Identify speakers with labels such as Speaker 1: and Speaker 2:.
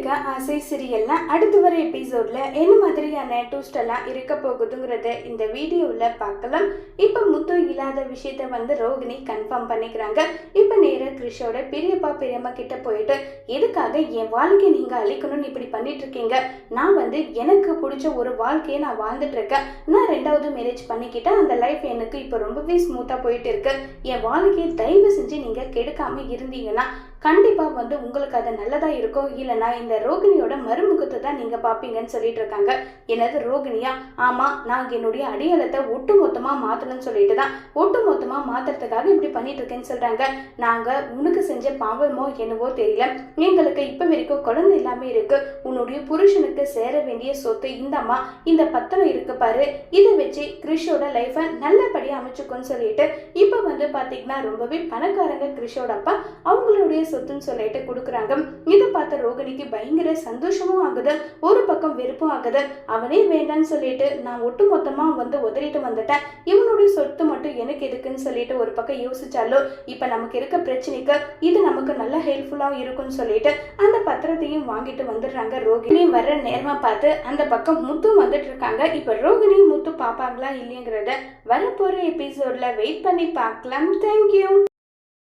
Speaker 1: இருக்க ஆசை சீரியல்ல அடுத்து வர எபிசோடில் என்ன மாதிரியான டூஸ்டெல்லாம் இருக்க போகுதுங்கிறத இந்த வீடியோவில் பார்க்கலாம். இப்போ இல்லாத விஷயத்த வந்து ரோகிணி கன்ஃபார்ம் பண்ணிக்கிறாங்க. இப்போ நேராக கிறிஷோட பெரியப்பா பெரியம்மா கிட்ட போயிட்டு எதுக்காக என் வாழ்க்கையை நீங்கள் அழிக்கணும்னு இப்படி பண்ணிட்டு இருக்கீங்க? நான் வந்து எனக்கு பிடிச்ச ஒரு வாழ்க்கையை நான் வாழ்ந்துட்டு இருக்கேன். நான் ரெண்டாவது மேரேஜ் பண்ணிக்கிட்டேன். அந்த லைஃப் எனக்கு இப்போ ரொம்பவே ஸ்மூத்தாக போயிட்டு இருக்கு. என் வாழ்க்கையை தயவு செஞ்சு நீங்கள் கெடுக்காம இருந்தீங்கன்னா கண்டிப்பாக வந்து உங்களுக்கு அது நல்லதாக இருக்கும் இல்லைனா இந்த ரோகிணியோட மறுமுகத்தை தான் நீங்கள் பார்ப்பீங்கன்னு சொல்லிட்டு இருக்காங்க. எனது ரோகிணியா? ஆமாம் நான் என்னுடைய அடையாளத்தை ஒட்டு மொத்தமாக மாற்றணும்னு சொல்லிட்டு தான் ஒட்டு மொத்தமாக மாற்றுறதுக்காக இப்படி பண்ணிட்டு இருக்கேன்னு சொல்கிறாங்க நாங்கள் உனக்கு செஞ்ச பாவமோ என்னவோ தெரியல. எங்களுக்கு இப்போ வரைக்கும் குழந்தை இல்லாமல் இருக்கு. உன்னுடைய புருஷனுக்கு சேர வேண்டிய சொத்து இந்த அம்மா இந்த பத்திரம் இருக்கு பாரு. இதை வச்சு கிறிஷோட லைஃப்பை நல்லபடியாக அமைச்சுக்கோன்னு சொல்லிட்டு இப்போ வந்து பார்த்தீங்கன்னா ரொம்பவே பணக்காரங்க கிறிஷோட அப்பா அவங்களுடைய சொத்துன்னு சொல்லிட்டு கொடுக்குறாங்க. ரோகிணிக்கு பயங்கர சந்தோஷமும் ஆகுது. ஒரு பக்கம் வெறுப்பும் ஆகுது. அவனே வேண்டான்னு சொல்லிட்டு நான் ஒட்டு மொத்தமா வந்து உதறிட்டு வந்துட்டேன். இவனுடைய சொத்து மட்டும் எனக்கு எதுக்குன்னு சொல்லிட்டு ஒரு பக்கம் யோசிச்சாலும் இப்ப நமக்கு இருக்க பிரச்சனைக்கு இது நமக்கு நல்ல ஹெல்ப்ஃபுல்லா இருக்கும்னு சொல்லிட்டு அந்த பத்திரத்தையும் வாங்கிட்டு வந்துடுறாங்க ரோகிணி. வர்ற நேரமா பார்த்து அந்த பக்கம் முத்து வந்துட்டு இருக்காங்க இப்ப ரோகிணி முத்து பாப்பாங்களா இல்லையங்கிறத வரப்போற எபிசோட்ல வெயிட் பண்ணி பார்க்கலாம். தேங்க்யூ